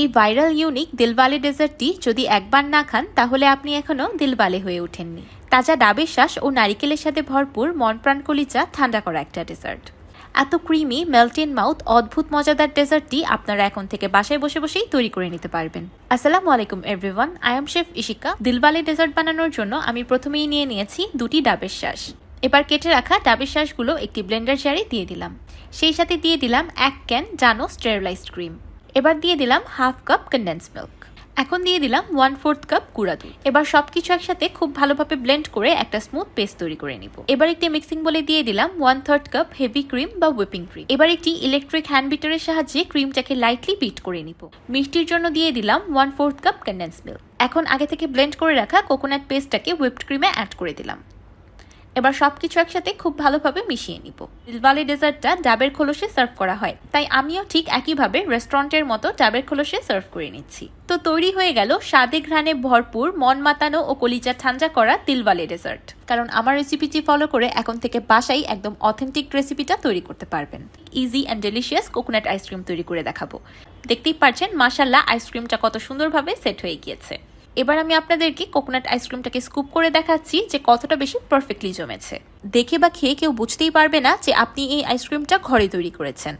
এই viral unique Dilwale ডেজার্টটি যদি একবার না খান, তাহলে আপনি এখনও দিলবালে হয়ে ওঠেননি। তাজা ডাবের শ্বাস ও নারিকেলের সাথে ভরপুর মন প্রাণ কলিজা ঠান্ডা করা একটা ডেজার্ট। এত ক্রিমি মেল্টেন মাউথ অদ্ভুত মজাদার ডেজার্টটি আপনারা এখন থেকে বাসায় বসে বসেই তৈরি করে নিতে পারবেন। আসসালামু আলাইকুম everyone I am chef Ishika Dilwale dessert বানানোর জন্য আমি প্রথমেই নিয়ে নিয়েছি দুটি ডাবের শ্বাস। এবার কেটে রাখা ডাবের শ্বাসগুলো একটি ব্লেন্ডার জারে দিয়ে দিলাম। সেই সাথে দিয়ে দিলাম এক ক্যান জানো স্টেরিলাইজড ক্রিম এবার দিয়ে দিলাম হাফ কাপ কন্ডেন্স মিল্ক এখন দিয়ে দিলাম ওয়ান ফোর্থ কাপ গুঁড়া দুধ। এবার সবকিছু একসাথে খুব ভালোভাবে ব্লেন্ড করে একটা স্মুথ পেস্ট তৈরি করে নিব। এবার একটি মিক্সিং বলে দিয়ে দিলাম one third cup heavy cream বা হুইপিং ক্রিম এবার একটি ইলেকট্রিক হ্যান্ড বিটারের সাহায্যে ক্রিমটাকে লাইটলি বিট করে নিব। মিষ্টির জন্য দিয়ে দিলাম one fourth cup condense milk এখন আগে থেকে ব্লেন্ড করে রাখা কোকোনাট পেস্টটাকে হুইপড ক্রিমে অ্যাড করে দিলাম। এবার সবকিছু একসাথে খুব ভালোভাবে মিশিয়ে নিব। দিলওয়ালে ডেজার্টটা ডাবের খোলসে সার্ভ করা হয়। তাই আমিও ঠিক একইভাবে রেস্টুরেন্টের মতো ডাবের খোলসে সার্ভ করে নিচ্ছি। তো তৈরি হয়ে গেল স্বাদে ঘ্রাণে ভরপুর, মন মাতানো ও কলিজা ঠান্ডা করা তিলওয়ালে ডেজার্ট। কারণ আমার রেসিপিটি ফলো করে এখন থেকে বাসাই একদম অথেন্টিক রেসিপিটা তৈরি করতে পারবেন। Easy and delicious coconut ice cream তৈরি করে দেখাবো। দেখতেই পারছেন মাসাল্লাহ আইসক্রিমটা কত সুন্দরভাবে সেট হয়ে গিয়েছে। এবার আমি আপনাদেরকে কোকোনাট আইসক্রিমটাকে স্কুপ করে দেখাচ্ছি যে কতটা বেশি পারফেক্টলি জমেছে। দেখে বা খেয়ে কেউ বুঝতেই পারবে না যে আপনি এই আইসক্রিমটা ঘরে তৈরি করেছেন।